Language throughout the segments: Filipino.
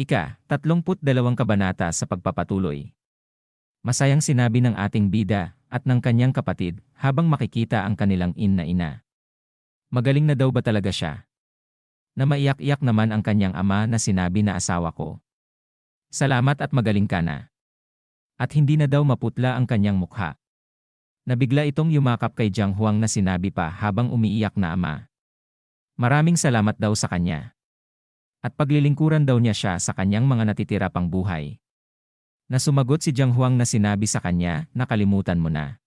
Ika, 32 kabanata sa pagpapatuloy. Masayang sinabi ng ating bida at ng kanyang kapatid habang makikita ang kanilang in na ina. Magaling na daw ba talaga siya? Na maiyak-iyak naman ang kanyang ama na sinabi na asawa ko. Salamat at magaling ka na. At hindi na daw maputla ang kanyang mukha. Nabigla itong yumakap kay Jiang Huang na sinabi pa habang umiiyak na ama. Maraming salamat daw sa kanya. At paglilingkuran daw niya siya sa kanyang mga natitira pang buhay. Na sumagot si Jiang Huang na sinabi sa kanya, nakalimutan mo na.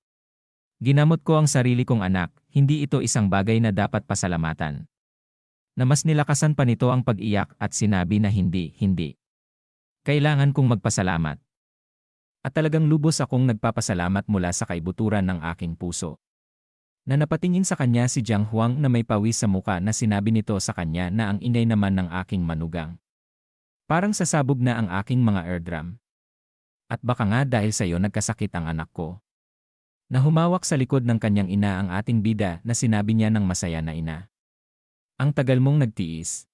Ginamot ko ang sarili kong anak, hindi ito isang bagay na dapat pasalamatan. Na mas nilakasan pa nito ang pag-iyak at sinabi na hindi, hindi. Kailangan kong magpasalamat. At talagang lubos akong nagpapasalamat mula sa kaibuturan ng aking puso. Na napatingin sa kanya si Jiang Huang na may pawis sa muka na sinabi nito sa kanya na ang inay naman ng aking manugang. Parang sasabog na ang aking mga eardrum. At baka nga dahil sa iyo nagkasakit ang anak ko. Na humawak sa likod ng kanyang ina ang ating bida na sinabi niya ng masaya na ina. Ang tagal mong nagtiis.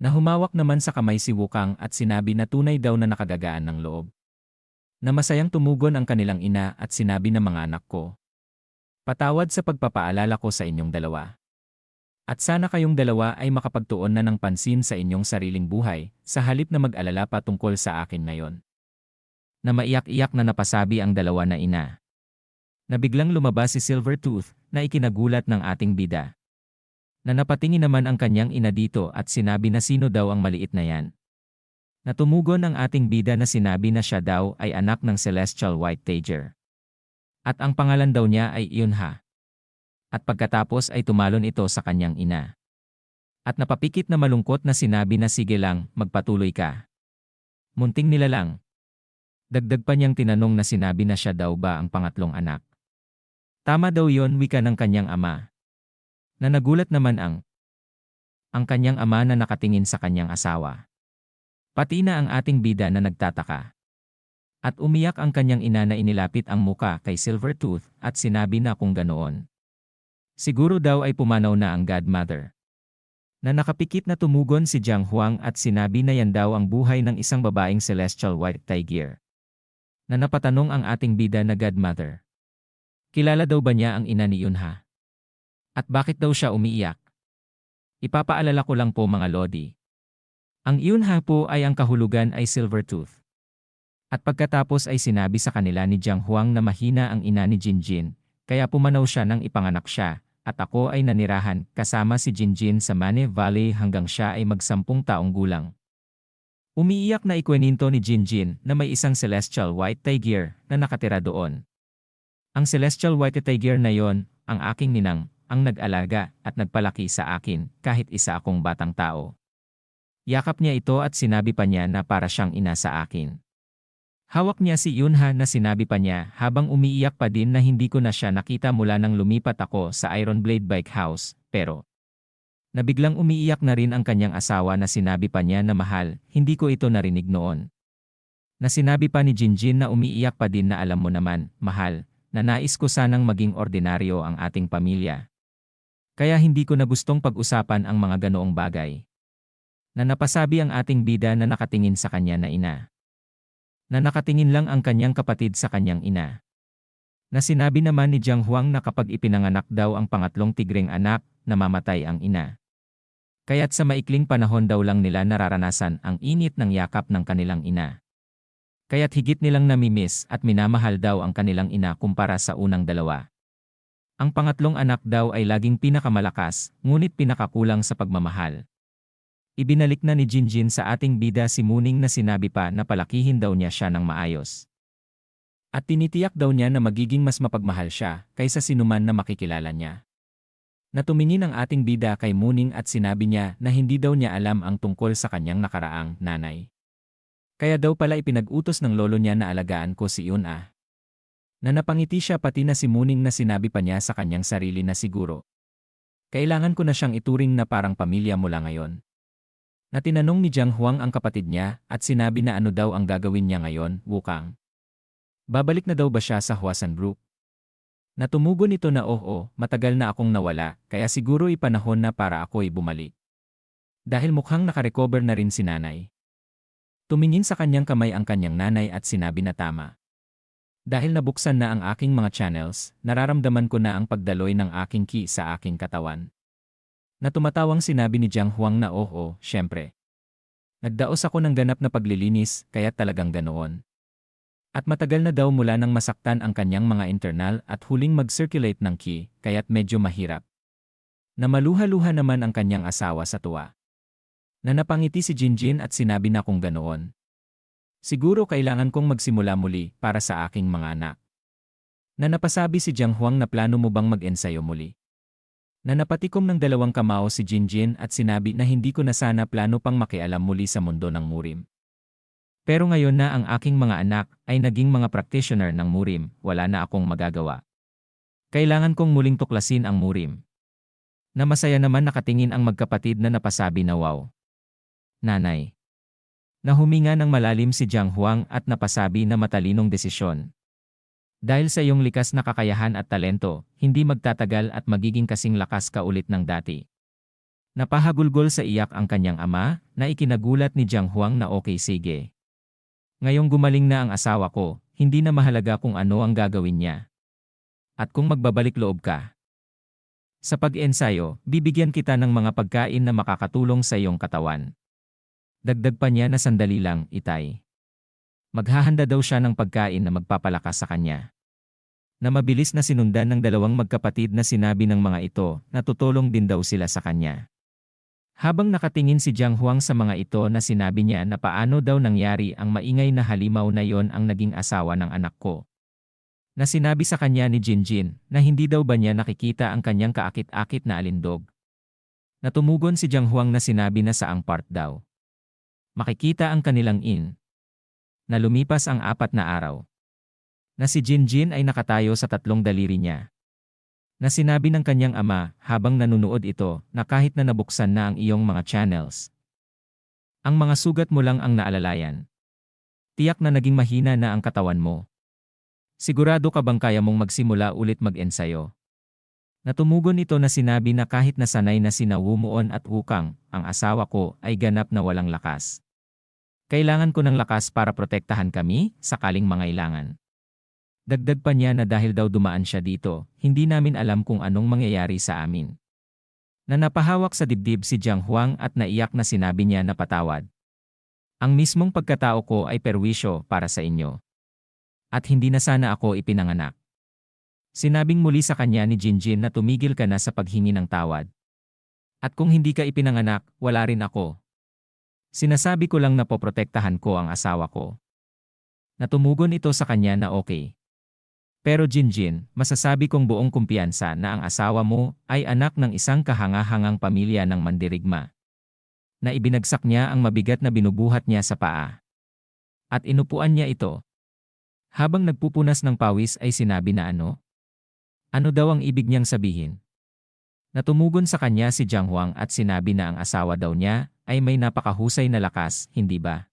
Na humawak naman sa kamay si Wukang at sinabi na tunay daw na nakagagaan ng loob na masayang tumugon ang kanilang ina at sinabi ng mga anak ko. Patawad sa pagpapaalala ko sa inyong dalawa. At sana kayong dalawa ay makapagtuon na ng pansin sa inyong sariling buhay, sa halip na mag-alala pa tungkol sa akin ngayon. Na maiyak-iyak na napasabi ang dalawa na ina. Na biglang lumabas si Silvertooth na ikinagulat ng ating bida. Na napatingin naman ang kanyang ina dito at sinabi na sino daw ang maliit na yan. Natumugon ang ating bida na sinabi na siya daw ay anak ng Celestial White Tager. At ang pangalan daw niya ay Yunha. At pagkatapos ay tumalon ito sa kanyang ina. At napapikit na malungkot na sinabi na sige lang, magpatuloy ka. Munting nila lang. Dagdag pa niyang tinanong na sinabi na siya daw ba ang pangatlong anak. Tama daw yon wika ng kanyang ama. Na nagulat naman ang ang kanyang ama na nakatingin sa kanyang asawa. Pati na ang ating bida na nagtataka. At umiyak ang kanyang ina na inilapit ang muka kay Silvertooth at sinabi na kung ganoon. Siguro daw ay pumanaw na ang godmother. Na nakapikit na tumugon si Jiang Huang at sinabi na yan daw ang buhay ng isang babaeng celestial white tiger. Na napatanong ang ating bida na godmother. Kilala daw ba niya ang ina ni Yunha? At bakit daw siya umiiyak? Ipapaalala ko lang po mga lodi, ang Yunha po ay ang kahulugan ay Silvertooth. At pagkatapos ay sinabi sa kanila ni Jiang Huang na mahina ang ina ni Jinjin, kaya pumanaw siya nang ipanganak siya, at ako ay nanirahan kasama si Jinjin sa Mane Valley hanggang siya ay magsampung taong gulang. Umiiyak na ikweninto ni Jinjin na may isang celestial white tiger na nakatira doon. Ang celestial white tiger na yon, ang aking ninang, ang nag-alaga at nagpalaki sa akin kahit isa akong batang tao. Yakap niya ito at sinabi pa niya na para siyang ina sa akin. Hawak niya si Yunha na sinabi pa niya habang umiiyak pa din na hindi ko na siya nakita mula nang lumipat ako sa Iron Blade Bike House, pero nabiglang umiiyak na rin ang kanyang asawa na sinabi pa niya na mahal, hindi ko ito narinig noon. Na sinabi pa ni Jinjin na umiiyak pa din na alam mo naman, mahal, na nais ko sanang maging ordinaryo ang ating pamilya. Kaya hindi ko na gustong pag-usapan ang mga ganoong bagay na napasabi ang ating bida na nakatingin sa kanya na ina. Na nakatingin lang ang kanyang kapatid sa kanyang ina. Na sinabi naman ni Jiang Huang na kapag ipinanganak daw ang pangatlong tigring anak, namamatay ang ina. Kaya't sa maikling panahon daw lang nila nararanasan ang init ng yakap ng kanilang ina. Kaya't higit nilang namimiss at minamahal daw ang kanilang ina kumpara sa unang dalawa. Ang pangatlong anak daw ay laging pinakamalakas, ngunit pinakakulang sa pagmamahal. Ibinalik na ni Jinjin sa ating bida si Muning na sinabi pa na palakihin daw niya siya ng maayos. At tinitiyak daw niya na magiging mas mapagmahal siya kaysa sinuman na makikilala niya. Natumingin ang ating bida kay Muning at sinabi niya na hindi daw niya alam ang tungkol sa kanyang nakaraang nanay. Kaya daw pala ipinag-utos ng lolo niya na alagaan ko si Yun ah. Na napangiti siya pati na si Muning na sinabi pa niya sa kanyang sarili na siguro. Kailangan ko na siyang ituring na parang pamilya mula ngayon. Na tinanong ni Jiang Huang ang kapatid niya at sinabi na ano daw ang gagawin niya ngayon, Wukang. Babalik na daw ba siya sa Huasan Group? Natumugon ito na oo, matagal na akong nawala, kaya siguro ipanahon na para ako'y bumalik. Dahil mukhang nakarecover na rin si nanay. Tumingin sa kanyang kamay ang kanyang nanay at sinabi na tama. Dahil nabuksan na ang aking mga channels, nararamdaman ko na ang pagdaloy ng aking ki sa aking katawan. Na tumatawang sinabi ni Jiang Huang na oo, syempre. Nagdaos ako ng ganap na paglilinis, kaya talagang ganoon. At matagal na daw mula nang masaktan ang kanyang mga internal at huling mag-circulate ng ki, kaya't medyo mahirap. Na maluha-luha naman ang kanyang asawa sa tuwa. Na napangiti si Jinjin at sinabi na kung ganoon. Siguro kailangan kong magsimula muli para sa aking mga anak. Na napasabi si Jiang Huang na plano mo bang mag-ensayo muli. Na napatikom ng dalawang kamao si Jinjin at sinabi na hindi ko na sana plano pang makialam muli sa mundo ng murim. Pero ngayon na ang aking mga anak ay naging mga practitioner ng murim, wala na akong magagawa. Kailangan kong muling tuklasin ang murim. Na masaya naman nakatingin ang magkapatid na napasabi na wow. Nanay. Nahuminga ng malalim si Jiang Huang at napasabi na matalinong desisyon. Dahil sa iyong likas na kakayahan at talento, hindi magtatagal at magiging kasing lakas ka ulit ng dati. Napahagulgol sa iyak ang kanyang ama, na ikinagulat ni Jiang Huang na okay sige. Ngayong gumaling na ang asawa ko, hindi na mahalaga kung ano ang gagawin niya. At kung magbabalik loob ka. Sa pag-ensayo, bibigyan kita ng mga pagkain na makakatulong sa iyong katawan. Dagdag pa niya na sandali lang, itay. Maghahanda daw siya ng pagkain na magpapalakas sa kanya. Na mabilis na sinundan ng dalawang magkapatid na sinabi ng mga ito na tutulong din daw sila sa kanya. Habang nakatingin si Jiang Huang sa mga ito na sinabi niya na paano daw nangyari ang maingay na halimaw na yon ang naging asawa ng anak ko. Na sinabi sa kanya ni Jinjin na hindi daw ba niya nakikita ang kanyang kaakit-akit na alindog. Natumugon si Jiang Huang na sinabi na saang part daw makikita ang kanilang in. Na lumipas ang apat na araw. Na si Jinjin ay nakatayo sa tatlong daliri niya. Na sinabi ng kanyang ama habang nanunood ito na kahit na nabuksan na ang iyong mga channels. Ang mga sugat mo lang ang naalalayan. Tiyak na naging mahina na ang katawan mo. Sigurado ka bang kaya mong magsimula ulit mag-ensayo? Natumugon ito na sinabi na kahit nasanay na sina Wumuon at Wukang, ang asawa ko ay ganap na walang lakas. Kailangan ko ng lakas para protektahan kami, sakaling mangailangan. Dagdag pa niya na dahil daw dumaan siya dito, hindi namin alam kung anong mangyayari sa amin. Na napahawak sa dibdib si Jiang Huang at naiyak na sinabi niya na patawad. Ang mismong pagkatao ko ay perwisyo para sa inyo. At hindi na sana ako ipinanganak. Sinabing muli sa kanya ni Jinjin na tumigil ka na sa paghingi ng tawad. At kung hindi ka ipinanganak, wala rin ako. Sinasabi ko lang na poprotektahan ko ang asawa ko. Natumugon ito sa kanya na okay. Pero Jinjin, masasabi kong buong kumpiyansa na ang asawa mo ay anak ng isang kahangahangang pamilya ng mandirigma. Na ibinagsak niya ang mabigat na binubuhat niya sa paa. At inupuan niya ito. Habang nagpupunas ng pawis ay sinabi na ano? Ano daw ang ibig niyang sabihin? Natumugon sa kanya si Jiang Huang at sinabi na ang asawa daw niya ay may napakahusay na lakas, hindi ba?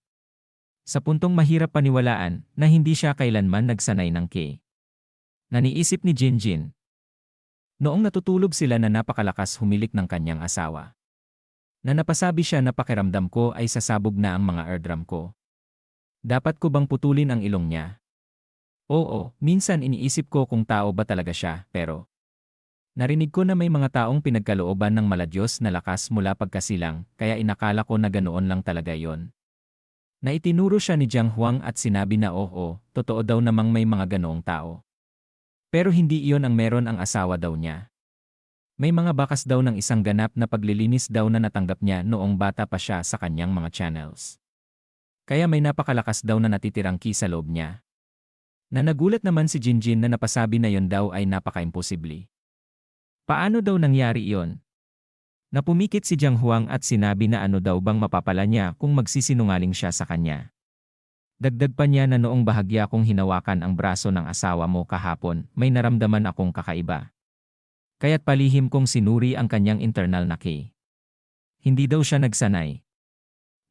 Sa puntong mahirap paniwalaan na hindi siya kailanman nagsanay ng K. Naniisip ni Jinjin. Noong natutulog sila na napakalakas humilik ng kanyang asawa. Na napasabi siya na pakiramdam ko ay sasabog na ang mga eardrum ko. Dapat ko bang putulin ang ilong niya? Oo, minsan iniisip ko kung tao ba talaga siya, pero Narinig ko na may mga taong pinagkalooban ng maladyos na lakas mula pagkasilang, kaya inakala ko na ganoon lang talaga yon. Na itinuro siya ni Jiang Huang at sinabi na oo, totoo daw namang may mga ganoong tao. Pero hindi iyon ang meron ang asawa daw niya. May mga bakas daw ng isang ganap na paglilinis daw na natanggap niya noong bata pa siya sa kanyang mga channels. Kaya may napakalakas daw na natitirang ki sa loob niya. Na nagulat naman si Jinjin na napasabi na yon daw ay napaka-imposible. Paano daw nangyari iyon? Napumikit si Jiang Huang at sinabi na ano daw bang mapapala niya kung magsisinungaling siya sa kanya. Dagdag pa niya na noong bahagya kong hinawakan ang braso ng asawa mo kahapon, may naramdaman akong kakaiba. Kaya't palihim kong sinuri ang kanyang internal na key. Hindi daw siya nagsanay.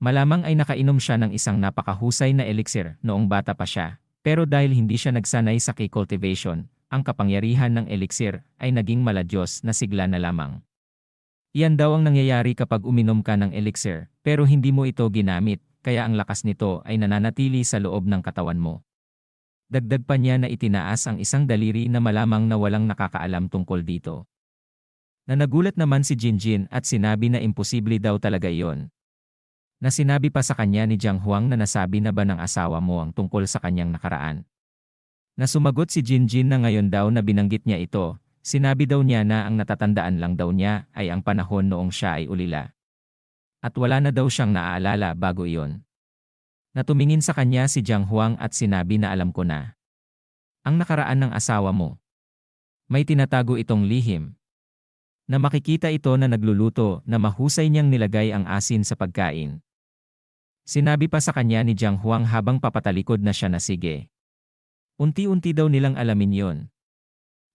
Malamang ay nakainom siya ng isang napakahusay na elixir noong bata pa siya, pero dahil hindi siya nagsanay sa key cultivation, ang kapangyarihan ng elixir ay naging maladyos na sigla na lamang. Iyan daw ang nangyayari kapag uminom ka ng elixir, pero hindi mo ito ginamit, kaya ang lakas nito ay nananatili sa loob ng katawan mo. Dagdag pa niya na itinaas ang isang daliri na malamang na walang nakakaalam tungkol dito. Na nagulat naman si Jinjin at sinabi na imposible daw talaga iyon. Na sinabi pa sa kanya ni Jiang Huang na nasabi na ba ng asawa mo ang tungkol sa kanyang nakaraan. Na sumagot si Jinjin na ngayon daw na binanggit niya ito, sinabi daw niya na ang natatandaan lang daw niya ay ang panahon noong siya ay ulila. At wala na daw siyang naaalala bago iyon. Natumingin sa kanya si Jiang Huang at sinabi na alam ko na. Ang nakaraan ng asawa mo. May tinatago itong lihim. Na makikita ito na nagluluto na mahusay niyang nilagay ang asin sa pagkain. Sinabi pa sa kanya ni Jiang Huang habang papatalikod na siya na sige. Unti-unti daw nilang alamin yon.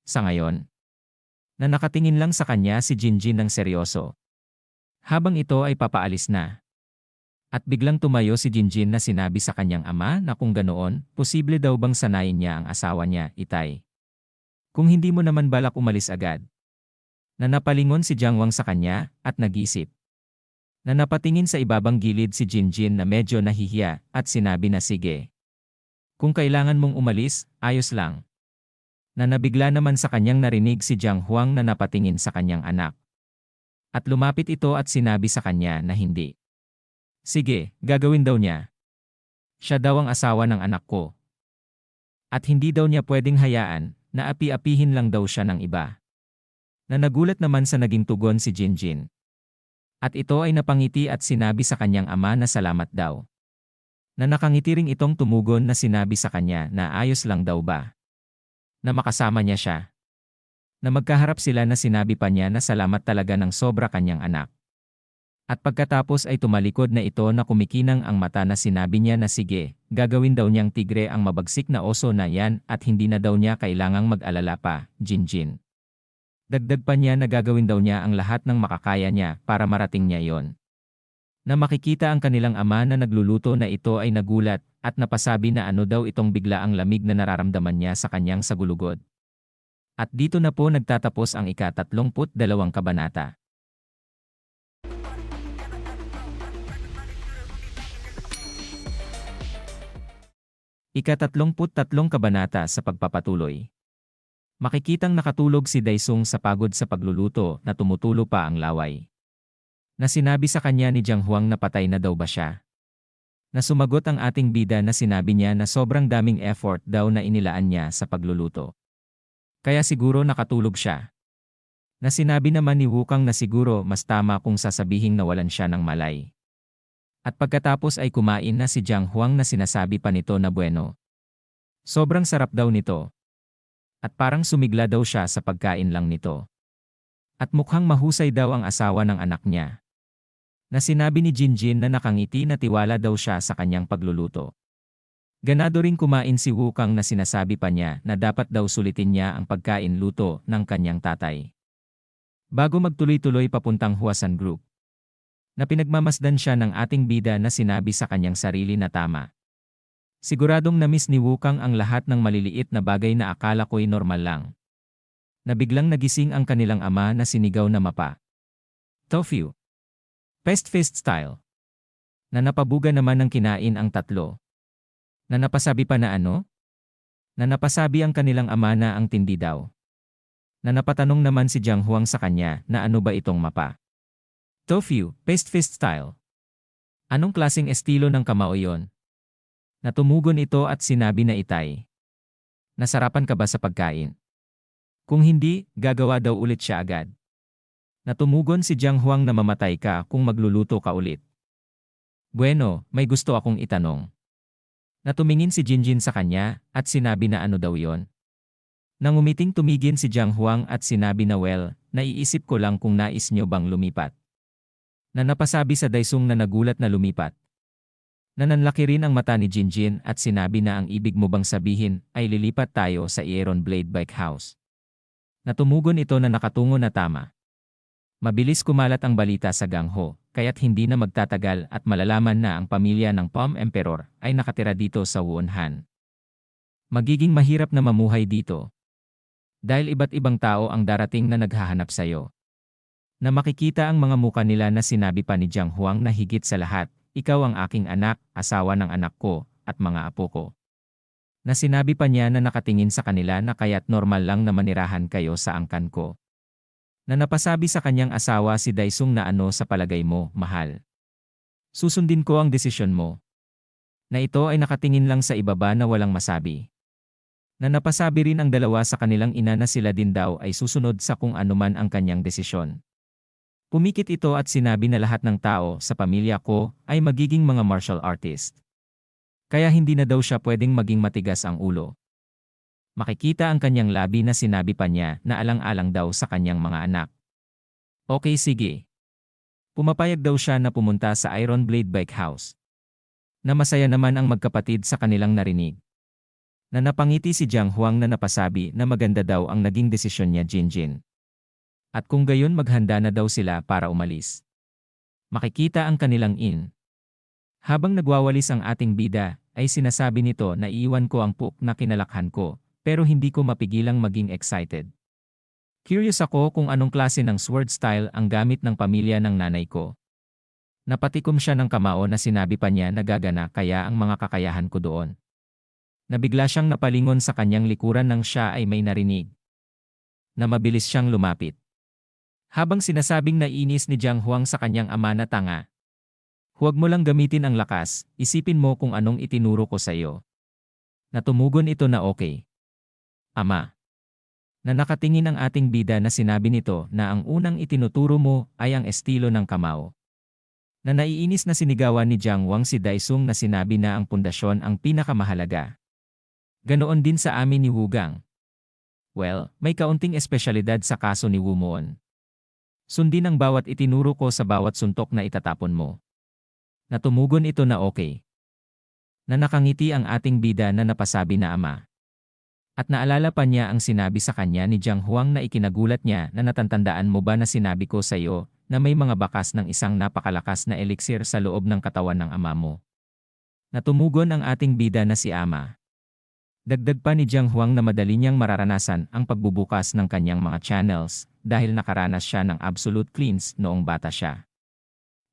Sa ngayon, na nakatingin lang sa kanya si Jinjin ng seryoso. Habang ito ay papaalis na. At biglang tumayo si Jinjin na sinabi sa kanyang ama na kung ganoon, posible daw bang sanayin niya ang asawa niya, Itay. Kung hindi mo naman balak umalis agad, na napalingon si Jiang Wang sa kanya at nag-isip. Na napatingin sa ibabang gilid si Jinjin na medyo nahihiya at sinabi na sige. Kung kailangan mong umalis, ayos lang. Na nabigla naman sa kanyang narinig si Jiang Huang na napatingin sa kanyang anak. At lumapit ito at sinabi sa kanya na hindi. Sige, gagawin daw niya. Siya daw ang asawa ng anak ko. At hindi daw niya pwedeng hayaan na api-apihin lang daw siya ng iba na nagulat naman sa naging tugon si Jinjin. At ito ay napangiti at sinabi sa kanyang ama na salamat daw. Na nakangiti ring itong tumugon na sinabi sa kanya na ayos lang daw ba. Na makasama niya siya. Na magkaharap sila na sinabi pa niya na salamat talaga ng sobra kanyang anak. At pagkatapos ay tumalikod na ito na kumikinang ang mata na sinabi niya na sige, gagawin daw niyang tigre ang mabagsik na oso na yan at hindi na daw niya kailangang mag-alala pa, Jinjin. Dagdag pa niya na gagawin daw niya ang lahat ng makakaya niya para marating niya yon. Na makikita ang kanilang ama na nagluluto na ito ay nagulat at napasabi na ano daw itong bigla ang lamig na nararamdaman niya sa kanyang sagulugod. At dito na po nagtatapos ang ika-32 kabanata. Ika-33 kabanata sa pagpapatuloy. Makikitang nakatulog si Daisung sa pagod sa pagluluto na tumutulo pa ang laway. Na sinabi sa kanya ni Jiang Huang na patay na daw ba siya. Na sumagot ang ating bida na sinabi niya na sobrang daming effort daw na inilaan niya sa pagluluto. Kaya siguro nakatulog siya. Na sinabi naman ni Wukang na siguro mas tama kung sasabihing nawalan siya ng malay. At pagkatapos ay kumain na si Jiang Huang na sinasabi pa nito na bueno. Sobrang sarap daw nito, at parang sumigla daw siya sa pagkain lang nito. At mukhang mahusay daw ang asawa ng anak niya. Na sinabi ni Jinjin na nakangiti na tiwala daw siya sa kanyang pagluluto. Ganado ring kumain si Wukang na sinasabi pa niya na dapat daw sulitin niya ang pagkain luto ng kanyang tatay. Bago magtuloy-tuloy papuntang Huasan Group. Na pinagmamasdan siya ng ating bida na sinabi sa kanyang sarili na tama. Siguradong na-miss ni Wukang ang lahat ng maliliit na bagay na akala ko'y normal lang. Nabiglang nagising ang kanilang ama na sinigaw na mapa. Tofu. Pest-faced style. Na napabuga naman ng kinain ang tatlo. Na napasabi pa na ano? Na napasabi ang kanilang ama na ang tindi daw. Na napatanong naman si Jiang Huang sa kanya na ano ba itong mapa. Tofu, paste-faced style. Anong klasing estilo ng kamao yon? Natumugon ito at sinabi na itay. Nasarapan ka ba sa pagkain? Kung hindi, gagawa daw ulit siya agad. Natumugon si Jiang Huang na mamatay ka kung magluluto ka ulit. Bueno, may gusto akong itanong. Natumingin si Jinjin sa kanya at sinabi na ano daw yon. Nangumiting tumigin si Jiang Huang at sinabi na well, naiisip ko lang kung nais nyo bang lumipat. Na napasabi sa Daisung na nagulat na lumipat. Nananlaki rin ang mata ni Jinjin at sinabi na ang ibig mo bang sabihin ay lilipat tayo sa Iron Blade Bike House. Natumugon ito na nakatungo na tama. Mabilis kumalat ang balita sa Gangho, kaya't hindi na magtatagal at malalaman na ang pamilya ng Palm Emperor ay nakatira dito sa Wuhan. Magiging mahirap na mamuhay dito. Dahil iba't ibang tao ang darating na naghahanap sa'yo. Na makikita ang mga muka nila na sinabi pa ni Jiang Huang na higit sa lahat, ikaw ang aking anak, asawa ng anak ko, at mga apo ko. Na sinabi pa niya na nakatingin sa kanila na kaya't normal lang na manirahan kayo sa angkan ko. Na napasabi sa kanyang asawa si Daisung na ano sa palagay mo, mahal. Susundin ko ang desisyon mo. Na ito ay nakatingin lang sa ibaba na walang masabi. Na napasabi rin ang dalawa sa kanilang ina na sila din daw ay susunod sa kung anuman ang kanyang desisyon. Pumikit ito at sinabi na lahat ng tao sa pamilya ko ay magiging mga martial artist. Kaya hindi na daw siya pwedeng maging matigas ang ulo. Makikita ang kanyang labi na sinabi pa niya na alang-alang daw sa kanyang mga anak. Okay sige. Pumapayag daw siya na pumunta sa Iron Blade Bike House. Na masaya naman ang magkapatid sa kanilang narinig. Na napangiti si Jiang Huang na napasabi na maganda daw ang naging desisyon niya Jinjin. At kung gayon maghanda na daw sila para umalis. Makikita ang kanilang in. Habang nagwawalis ang ating bida, ay sinasabi nito na iiwan ko ang puk na kinalakhan ko, pero hindi ko mapigilang maging excited. Curious ako kung anong klase ng sword style ang gamit ng pamilya ng nanay ko. Napatikom siya ng kamao na sinabi pa niya na gagana kaya ang mga kakayahan ko doon. Nabigla siyang napalingon sa kanyang likuran nang siya ay may narinig. Na mabilis siyang lumapit. Habang sinasabing nainis ni Jiang Huang sa kanyang ama na tanga. Huwag mo lang gamitin ang lakas, isipin mo kung anong itinuro ko sa iyo. Natumugon ito na okay. Ama na nakatingin ang ating bida na sinabi nito na ang unang itinuturo mo ay ang estilo ng kamao. Na naiinis na sinigawan ni Jiang Wang si Daisung na sinabi na ang pundasyon ang pinakamahalaga. Ganoon din sa amin ni Wugang. Well, may kaunting espesyalidad sa kaso ni Wu Moon. Sundin ang bawat itinuro ko sa bawat suntok na itatapon mo. Natumugon ito na okay. Na nakangiti ang ating bida na napasabi na ama. At naalala pa niya ang sinabi sa kanya ni Jiang Huang na ikinagulat niya na natantandaan mo ba na sinabi ko sa iyo na may mga bakas ng isang napakalakas na elixir sa loob ng katawan ng ama mo. Natumugon ang ating bida na si ama. Dagdag pa ni Jiang Huang na madali niyang mararanasan ang pagbubukas ng kanyang mga channels dahil nakaranas siya ng absolute cleanse noong bata siya.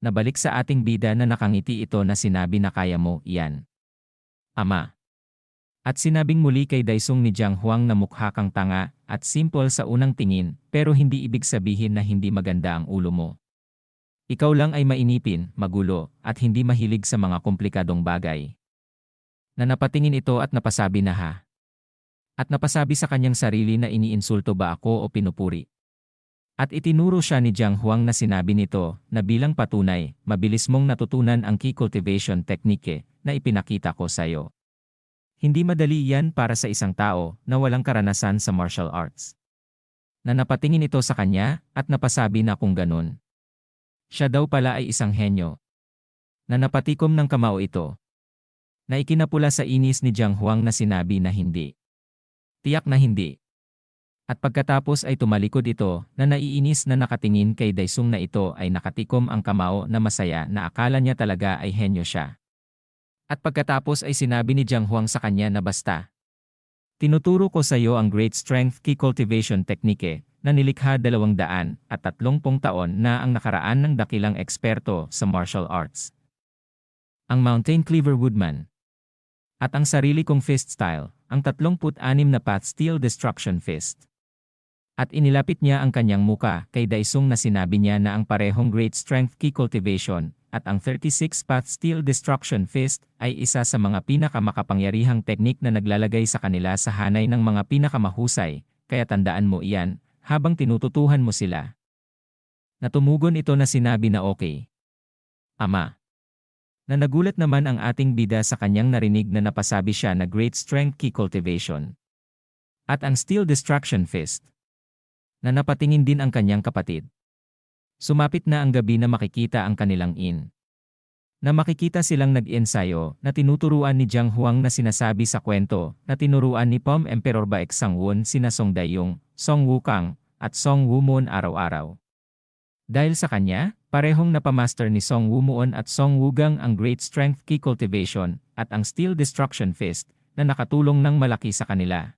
Nabalik sa ating bida na nakangiti ito na sinabi na kaya mo, iyan. Ama. At sinabing muli kay Daisung ni Jiang Huang na mukha kang tanga at simple sa unang tingin pero hindi ibig sabihin na hindi maganda ang ulo mo. Ikaw lang ay mainipin, magulo, at hindi mahilig sa mga komplikadong bagay. Na napatingin ito at napasabi na ha. At napasabi sa kanyang sarili na iniinsulto ba ako o pinupuri. At itinuro siya ni Jiang Huang na sinabi nito na bilang patunay, mabilis mong natutunan ang key cultivation technique na ipinakita ko sa iyo. Hindi madali yan para sa isang tao na walang karanasan sa martial arts. Na napatingin ito sa kanya at napasabi na kung ganun. Siya daw pala ay isang henyo. Na napatikom ng kamao ito. Na ikinapula sa inis ni Jiang Huang na sinabi na hindi. Tiyak na hindi. At pagkatapos ay tumalikod ito na naiinis na nakatingin kay Daisung na ito ay nakatikom ang kamao na masaya na akala niya talaga ay henyo siya. At pagkatapos ay sinabi ni Jiang Huang sa kanya na basta. Tinuturo ko sa iyo ang Great Strength Key Cultivation Technique na nilikha dalawang daan at tatlongpong taon na ang nakaraan ng dakilang eksperto sa martial arts. Ang Mountain Cleaver Woodman. At ang sarili kong fist style, ang 36 na Path Steel Destruction Fist. At inilapit niya ang kanyang muka kay Daisung na sinabi niya na ang parehong Great Strength Key Cultivation at ang 36-path steel destruction fist ay isa sa mga pinakamakapangyarihang teknik na naglalagay sa kanila sa hanay ng mga pinakamahusay, kaya tandaan mo iyan habang tinututuhan mo sila. Natumugon ito na sinabi na okay. Ama. Na nagulat naman ang ating bida sa kanyang narinig na napasabi siya na great strength key cultivation. At ang steel destruction fist. Na napatingin din ang kanyang kapatid. Sumapit na ang gabi na makikita ang kanilang in. Na makikita silang nag-ensayo na tinuturuan ni Jiang Huang na sinasabi sa kwento na tinuruan ni Pom Emperor Baek Sangwon sina Song Dayong, Song Wukang, at Song Wumon araw-araw. Dahil sa kanya, parehong napamaster ni Song Wumuon at Song Wugang ang Great Strength Key Cultivation at ang Steel Destruction Fist na nakatulong ng malaki sa kanila.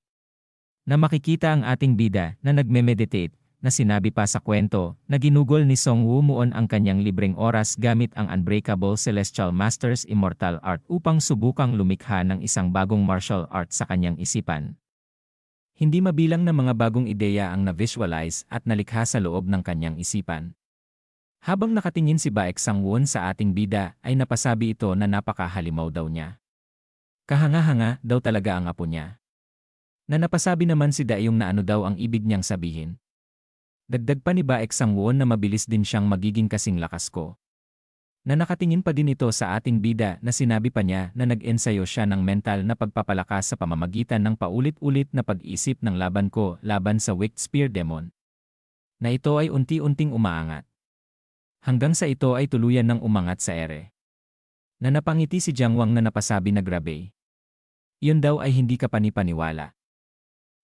Na makikita ang ating bida na nagme-meditate na sinabi pa sa kwento na ginugol ni Song Woo Moon ang kanyang libreng oras gamit ang Unbreakable Celestial Masters Immortal Art upang subukang lumikha ng isang bagong martial art sa kanyang isipan. Hindi mabilang na mga bagong ideya ang na-visualize at nalikha sa loob ng kanyang isipan. Habang nakatingin si Baek Sangwon sa ating bida ay napasabi ito na napakahalimaw daw niya. Kahanga-hanga daw talaga ang apo niya. Na napasabi naman si Daeyong na ano daw ang ibig niyang sabihin. Dagdag pa ni Baek Sangwon na mabilis din siyang magiging kasing lakas ko. Na nakatingin pa din ito sa ating bida na sinabi pa niya na nag-ensayo siya ng mental na pagpapalakas sa pamamagitan ng paulit-ulit na pag-isip ng laban ko laban sa Wicked Spear Demon. Na ito ay unti-unting umaangat. Hanggang sa ito ay tuluyan ng umangat sa ere. Na napangiti si Jiang Wang na napasabi na grabe. Yun daw ay hindi ka panipaniwala.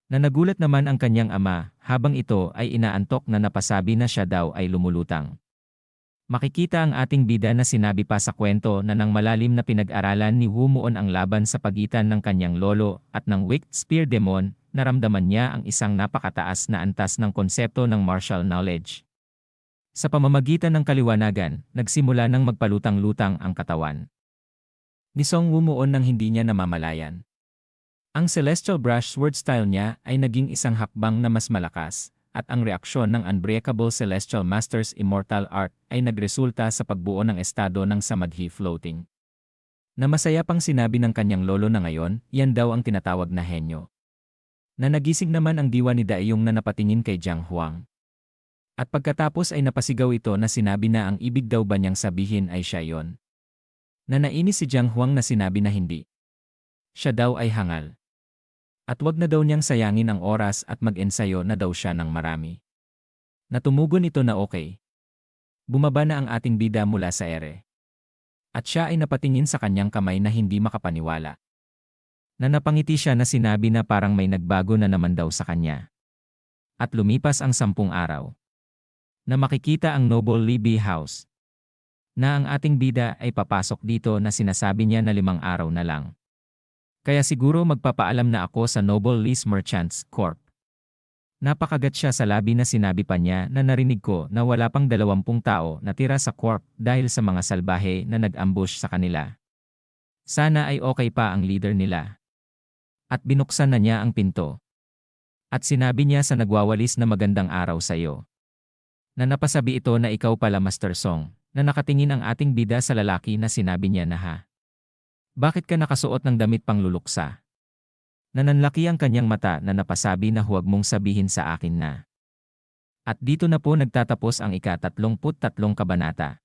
Na nagulat naman ang kanyang ama habang ito ay inaantok na napasabi na siya daw ay lumulutang. Makikita ang ating bida na sinabi pa sa kwento na nang malalim na pinag-aralan ni Humuon ang laban sa pagitan ng kanyang lolo at ng Wicked Spear Demon, naramdaman niya ang isang napakataas na antas ng konsepto ng martial knowledge. Sa pamamagitan ng kaliwanagan, nagsimula ng magpalutang-lutang ang katawan. Ni Song Wumuon nang hindi niya namamalayan. Ang Celestial Brush Sword style niya ay naging isang hakbang na mas malakas, at ang reaksyon ng Unbreakable Celestial Masters Immortal Art ay nagresulta sa pagbuo ng estado ng Samadhi Floating. Na masaya pang sinabi ng kanyang lolo na ngayon, yan daw ang tinatawag na henyo. Na nagising naman ang diwa ni Daeyong na napatingin kay Jiang Huang. At pagkatapos ay napasigaw ito na sinabi na ang ibig daw ba niyang sabihin ay siya yon. Na nainis si Jiang Huang na sinabi na hindi. Siya daw ay hangal. At wag na daw niyang sayangin ang oras at mag-ensayo na daw siya ng marami. Natumugon ito na okay. Bumaba na ang ating bida mula sa ere. At siya ay napatingin sa kanyang kamay na hindi makapaniwala. Na napangiti siya na sinabi na parang may nagbago na naman daw sa kanya. At lumipas ang sampung araw. Na makikita ang Noble Libby House. Na ang ating bida ay papasok dito na sinasabi niya na limang araw na lang. Kaya siguro magpapaalam na ako sa Noble Lease Merchants Corp. Napakagat siya sa labi na sinabi pa niya na narinig ko na wala pang dalawampung tao na tira sa Corp dahil sa mga salbahe na nag-ambush sa kanila. Sana ay okay pa ang leader nila. At binuksan na niya ang pinto. At sinabi niya sa nagwawalis na magandang araw sa iyo. Na napasabi ito na ikaw pala Master Song, na nakatingin ang ating bida sa lalaki na sinabi niya na ha. Bakit ka nakasuot ng damit pang luluksa? Nananlaki ang kanyang mata na napasabi na huwag mong sabihin sa akin na. At dito na po nagtatapos ang ika-33 kabanata.